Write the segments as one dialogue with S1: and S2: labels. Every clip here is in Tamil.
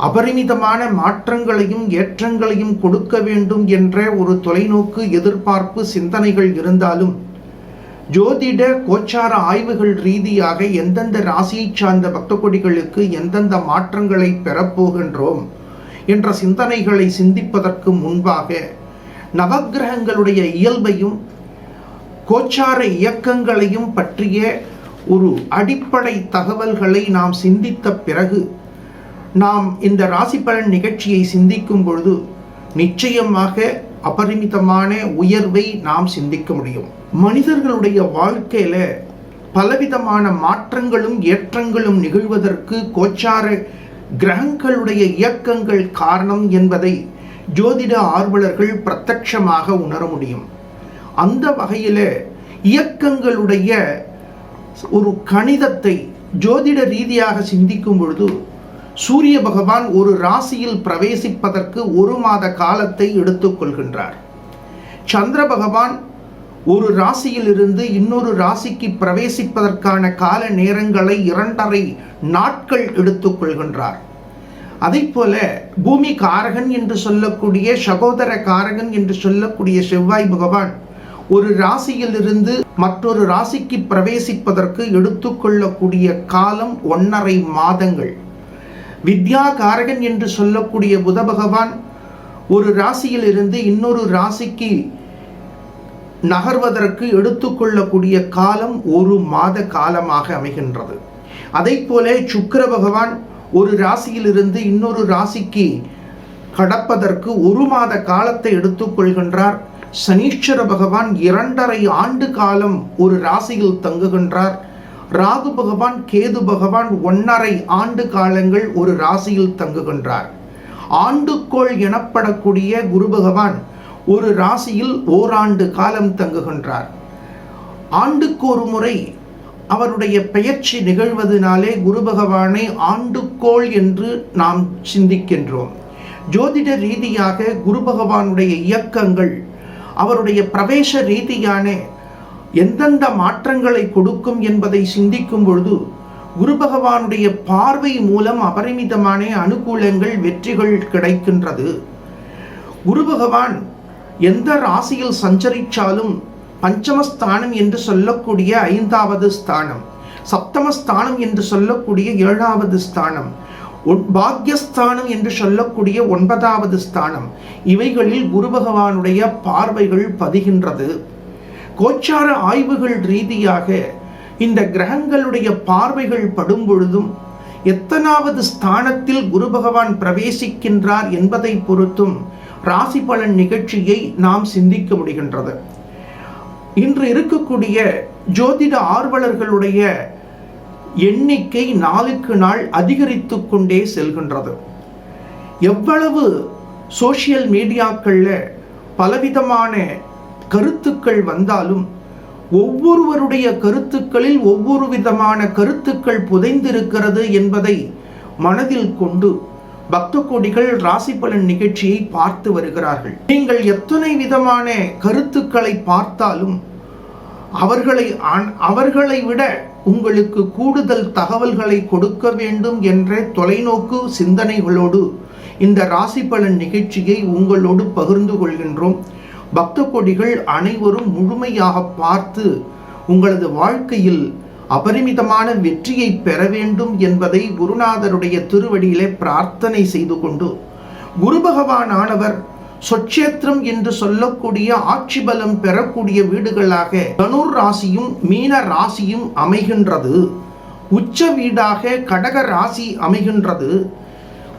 S1: அபரிமிதமான மாற்றங்களையும் ஏற்றங்களையும் கொடுக்க வேண்டும் என்ற ஒரு தொலைநோக்கு எதிர்பார்ப்பு சிந்தனைகள் இருந்தாலும் ஜோதிட கோச்சார ஆய்வுகள் ரீதியாக எந்தெந்த ராசியை சார்ந்த பக்த கொடிகளுக்கு எந்தெந்த மாற்றங்களை பெறப்போகின்றோம் என்ற சிந்தனைகளை சிந்திப்பதற்கு முன்பாக நவக்கிரகங்களுடைய இயல்பையும் கோச்சார இயக்கங்களையும் பற்றிய ஒரு அடிப்படை தகவல்களை நாம் சிந்தித்த பிறகு நாம் இந்த ராசி பலன் நிகழ்ச்சியை சிந்திக்கும் பொழுது நிச்சயமாக அபரிமிதமான உயர்வை நாம் சிந்திக்க முடியும். மனிதர்களுடைய வாழ்க்கையில பலவிதமான மாற்றங்களும் ஏற்றங்களும் நிகழ்வதற்கு கோச்சார கிரகங்களுடைய இயக்கங்கள் காரணம் என்பதை ஜோதிட ஆர்வலர்கள் பிரத்யட்சமாக உணர முடியும். அந்த வகையில் இயக்கங்களுடைய ஒரு கணிதத்தை ஜோதிட ரீதியாக சிந்திக்கும் பொழுது சூரிய பகவான் ஒரு ராசியில் பிரவேசிப்பதற்கு ஒரு மாத காலத்தை எடுத்துக்கொள்கின்றார் சந்திர பகவான் ஒரு ராசியிலிருந்து இன்னொரு ராசிக்கு பிரவேசிப்பதற்கான கால நேரங்களை இரண்டரை நாட்கள் எடுத்துக்கொள்கின்றார் அதை போல பூமி காரகன் என்று சொல்லக்கூடிய சகோதர காரகன் என்று சொல்லக்கூடிய செவ்வாய் பகவான் ஒரு ராசியிலிருந்து மற்றொரு ராசிக்கு பிரவேசிப்பதற்கு எடுத்துக்கொள்ளக்கூடிய காலம் ஒன்றரை மாதங்கள். வித்யா காரகன் என்று சொல்லக்கூடிய புத பகவான் ஒரு ராசியிலிருந்து இன்னொரு ராசிக்கு நகர்வதற்கு எடுத்துக்கொள்ளக்கூடிய காலம் ஒரு மாத காலமாக அமைகின்றது. அதை போல சுக்கர பகவான் ஒரு ராசியிலிருந்து இன்னொரு ராசிக்கு கடப்பதற்கு ஒரு மாத காலத்தை எடுத்துக்கொள்கின்றார். சனீஸ்வர பகவான் இரண்டரை ஆண்டு காலம் ஒரு ராசியில் தங்குகின்றார். ராகு பகவான் கேது பகவான் ஒன்னரை ஆண்டு காலங்கள் ஒரு ராசியில் தங்குகின்றார். ஆண்டுக்கோள் எனப்படக்கூடிய குரு பகவான் ஒரு ராசியில் ஓராண்டு காலம் தங்குகின்றார். ஆண்டுக்கு ஒரு முறை அவருடைய பெயர்ச்சி நிகழ்வதனாலே குரு பகவானை ஆண்டுக்கோள் என்று நாம் சிந்திக்கின்றோம். ஜோதிட ரீதியாக குரு பகவானுடைய இயக்கங்கள் அவருடைய பிரவேச ரீதியான எந்தெந்த மாற்றங்களை கொடுக்கும் என்பதை சிந்திக்கும் பொழுது குரு பகவானுடைய பார்வை மூலம் அபரிமிதமான அனுகூலங்கள் வெற்றிகள் கிடைக்கின்றது. குரு பகவான் எந்த ராசியில் சஞ்சரித்தாலும் பஞ்சமஸ்தானம் என்று சொல்லக்கூடிய ஐந்தாவது ஸ்தானம் சப்தமஸ்தானம் என்று சொல்லக்கூடிய ஏழாவது ஸ்தானம் பாக்யஸ்தானம் என்று சொல்லக்கூடிய ஒன்பதாவது ஸ்தானம். இவைகளில் குரு பகவானுடைய பார்வைகள் பதிகின்றது. கோச்சார ஆய்வுகள் ரீதியாக இந்த கிரகங்களுடைய பார்வைகள் படும் பொழுதும் எத்தனாவது ஸ்தானத்தில் குரு பகவான் பிரவேசிக்கின்றார் என்பதை பொறுத்தும் ராசி பலன் நிகழ்ச்சியை நாம் சிந்திக்க முடிகின்றது. இன்று இருக்கக்கூடிய ஜோதிட ஆர்வலர்களுடைய எண்ணிக்கை நாளுக்கு நாள் அதிகரித்து கொண்டே செல்கின்றது. எவ்வளவு சோசியல் மீடியாக்களில் பலவிதமான கருத்துக்கள் வந்தாலும் ஒவ்வொருவருடைய கருத்துக்களில் ஒவ்வொரு விதமான கருத்துக்கள் புதைந்திருக்கிறது என்பதை மனதில் கொண்டு பக்த கோடிகள் ராசி பலன் நிகழ்ச்சியை பார்த்து வருகிறார்கள். நீங்கள் எத்தனை விதமான கருத்துக்களை பார்த்தாலும் அவர்களை அவர்களை விட உங்களுக்கு கூடுதல் தகவல்களை கொடுக்க வேண்டும் என்ற தொலைநோக்கு சிந்தனைகளோடு இந்த ராசி பலன் நிகழ்ச்சியை உங்களோடு பகிர்ந்து கொள்கின்றோம். பக்த கொடிகள் அனைவரும் முழுமையாக பார்த்து உங்களது வாழ்க்கையில் அபரிமிதமான வெற்றியை பெற வேண்டும் என்பதை குருநாதருடைய திருவடியிலே பிரார்த்தனை செய்து கொண்டு குரு பகவான் ஆனவர் சொச்சேத்திரம் என்று சொல்லக்கூடிய ஆட்சி பலம் பெறக்கூடிய வீடுகளாக தனுர் ராசியும் மீன ராசியும் அமைகின்றது. உச்ச வீடாக கடக ராசி அமைகின்றது.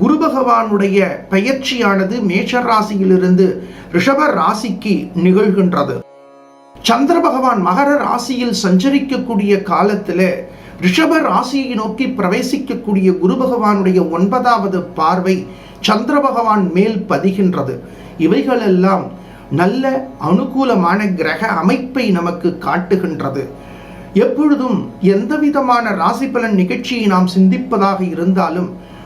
S1: குரு பகவானுடைய பெயர்ச்சியானது மேஷ ராசியிலிருந்து ரிஷப ராசிக்கு நிகழ்கின்றது. சந்திர பகவான் மகர ராசியில் சஞ்சரிக்கக்கூடிய காலத்தில் ரிஷப ராசியை நோக்கி பிரவேசிக்கக்கூடிய குரு பகவானுடைய ஒன்பதாவது பார்வை சந்திர பகவான் மேல் பதிகின்றது. இவைகளெல்லாம் நல்ல அனுகூலமான கிரக அமைப்பை நமக்கு காட்டுகின்றது. எப்பொழுதும் எந்த விதமான ராசி பலன் நிகழ்ச்சியை நாம் சிந்திப்பதாக இருந்தாலும்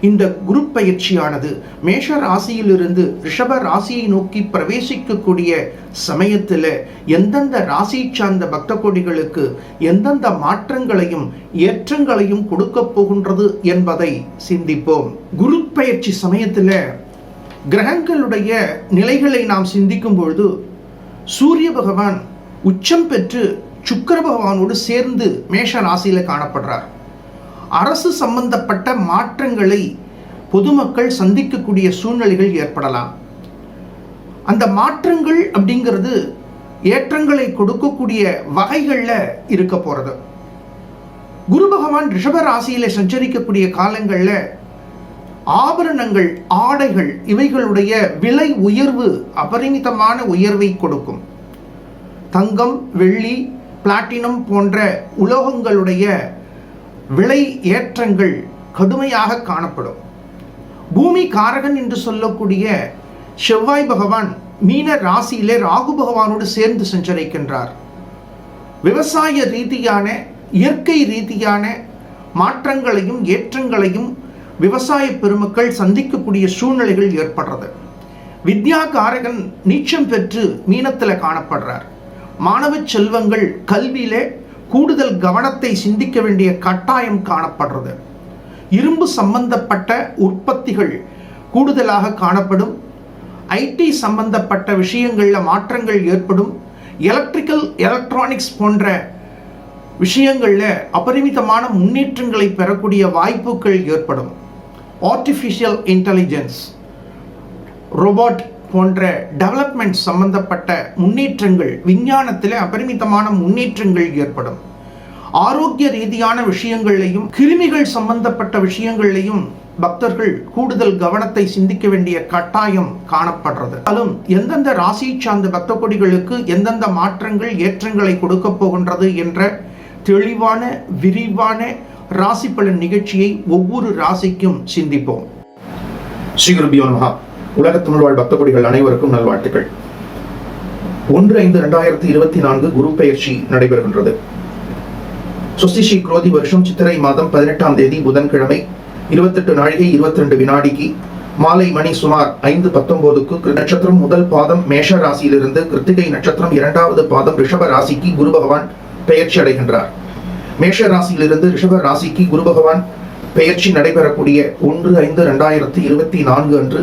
S1: இந்த குரு பயிற்சியானது மேஷ ராசியிலிருந்து ரிஷப ராசியை நோக்கி பிரவேசிக்கக்கூடிய சமயத்தில் எந்தெந்த ராசி சார்ந்த பக்த கொடிகளுக்கு எந்தெந்த மாற்றங்களையும் ஏற்றங்களையும் கொடுக்க போகின்றது என்பதை சிந்திப்போம். குரு பயிற்சி சமயத்தில் கிரகங்களுடைய நிலைகளை நாம் சிந்திக்கும் பொழுது சூரிய பகவான் உச்சம் பெற்று சுக்கர பகவானோடு சேர்ந்து மேஷ ராசியில் காணப்படுறார். அரசு சம்பந்தப்பட்ட மாற்றங்களை பொதுமக்கள் சந்திக்கக்கூடிய சூழ்நிலைகள் ஏற்படலாம். அந்த மாற்றங்கள் அப்படிங்கிறது ஏற்றங்களை கொடுக்கக்கூடிய வகைகளில் இருக்க போகிறது குரு பகவான் ரிஷப ராசியில சஞ்சரிக்கக்கூடிய காலங்களில் ஆபரணங்கள் ஆடைகள் இவைகளுடைய விலை உயர்வு அபரிமிதமான உயர்வை கொடுக்கும். தங்கம் வெள்ளி பிளாட்டினம் போன்ற உலோகங்களுடைய விலை ஏற்றங்கள் கடுமையாக காணப்படும். பூமி காரகன் என்று சொல்லக்கூடிய செவ்வாய் பகவான் மீன ராசியிலே ராகு பகவானோடு சேர்ந்து சஞ்சரிக்கின்றார். விவசாய ரீதியான இயற்கை ரீதியான மாற்றங்களையும் ஏற்றங்களையும் விவசாய பெருமக்கள் சந்திக்கக்கூடிய சூழ்நிலைகள் ஏற்படுறது. வித்யா காரகன் நீச்சம் பெற்று மீனத்தில் காணப்படுறார். மாணவ செல்வங்கள் கல்வியிலே கூடுதல் கவனத்தை சிந்திக்க வேண்டிய கட்டாயம் காணப்படுறது. இரும்பு சம்பந்தப்பட்ட உற்பத்திகள் கூடுதலாக காணப்படும். ஐடி சம்பந்தப்பட்ட விஷயங்களில் மாற்றங்கள் ஏற்படும். எலக்ட்ரிக்கல் எலக்ட்ரானிக்ஸ் போன்ற விஷயங்களில் அபரிமிதமான முன்னேற்றங்களை பெறக்கூடிய வாய்ப்புகள் ஏற்படும். ஆர்டிஃபிஷியல் இன்டெலிஜென்ஸ் ரோபோட் போன்ற டெவலப்மெண்ட் சம்பந்தப்பட்ட முன்னேற்றங்கள் விஞ்ஞானத்தில் அபரிமிதமான முன்னேற்றங்கள் ஏற்படும். ஆரோக்கிய ரீதியான விஷயங்கள்லையும் கிருமிகள் சம்பந்தப்பட்ட விஷயங்கள்லையும் பக்தர்கள் கூடுதல் கவனத்தை சிந்திக்க வேண்டிய கட்டாயம் காணப்படுறது. அதுவும் எந்தெந்த ராசியை சார்ந்த பக்த கொடிகளுக்கு எந்தெந்த மாற்றங்கள் ஏற்றங்களை கொடுக்க போகின்றது என்ற தெளிவான விரிவான ராசி பலன் நிகழ்ச்சியை ஒவ்வொரு ராசிக்கும் சிந்திப்போம்.
S2: ஸ்ரீ குருபியோ மகா உலக வாழ் பக்த கொடிகள் அனைவருக்கும் நல்வாழ்த்துக்கள். ஒன்று ஐந்து இரண்டாயிரத்தி இருபத்தி நான்கு குரு பெயர்ச்சி நடைபெறுகின்றது. சுஸ்தி ஸ்ரீ குரோதி வருஷம் சித்திரை மாதம் பதினெட்டாம் தேதி புதன்கிழமை இருபத்தெட்டு நாழிகை இருபத்தி ரெண்டு வினாடிக்கு மாலை மணி சுமார் ஐந்து பத்தொன்பதுக்கு நட்சத்திரம் முதல் பாதம் மேஷ ராசியிலிருந்து கிருத்திகை நட்சத்திரம் இரண்டாவது பாதம் ரிஷப ராசிக்கு குரு பகவான் பெயர்ச்சி அடைகின்றார். மேஷ ராசியிலிருந்து ரிஷப ராசிக்கு குரு பகவான் பெயர்ச்சி நடைபெறக்கூடிய ஒன்று ஐந்து ரெண்டாயிரத்தி இருபத்தி நான்கு அன்று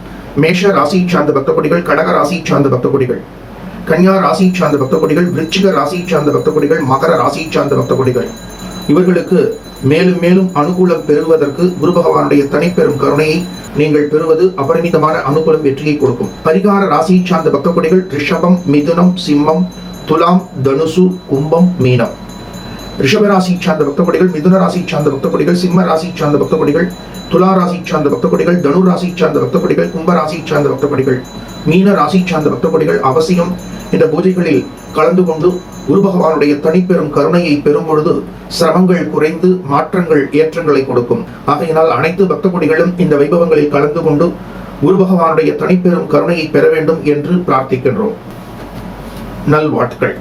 S2: மேஷ ராசியை சார்ந்த பக்த கொடிகள் கடக ராசியை சார்ந்த பக்த கொடிகள் கன்னியா ராசியை சார்ந்த பக்த கொடிகள் விருச்சிக ராசியை சார்ந்த பக்த கொடிகள் மகர ராசியை சார்ந்த பக்த கொடிகள் இவர்களுக்கு மேலும் மேலும் அனுகூலம் பெறுவதற்கு குரு பகவானுடைய தனிப்பெரும் கருணையை நீங்கள் பெறுவது அபரிமிதமான அனுகூலம் வெற்றியை கொடுக்கும். பரிகார ராசியை சார்ந்த பக்த கொடிகள் ரிஷபம் மிதுனம் சிம்மம் துலாம் தனுசு கும்பம் மீனம். ரிஷப ராசி சார்ந்த பக்த மிதுன ராசி சார்ந்த பக்த சிம்ம ராசி சார்ந்த பக்த துலா ராசி சார்ந்த பக்த தனு ராசி சார்ந்த பக்த கும்ப ராசி சார்ந்த பக்த மீன ராசி சார்ந்த பக்த அவசியம். இந்த பூஜைகளில் கலந்து கொண்டு குரு பகவானுடைய தனிப்பெரும் கருணையை பெறும் பொழுது சிரமங்கள் குறைந்து மாற்றங்கள் ஏற்றங்களை கொடுக்கும். ஆகையினால் அனைத்து பக்த கொடிகளும் இந்த வைபவங்களில் கலந்து கொண்டு குரு பகவானுடைய தனிப்பெரும் கருணையை பெற வேண்டும் என்று பிரார்த்திக்கின்றோம். நல்வாழ்த்துக்கள்.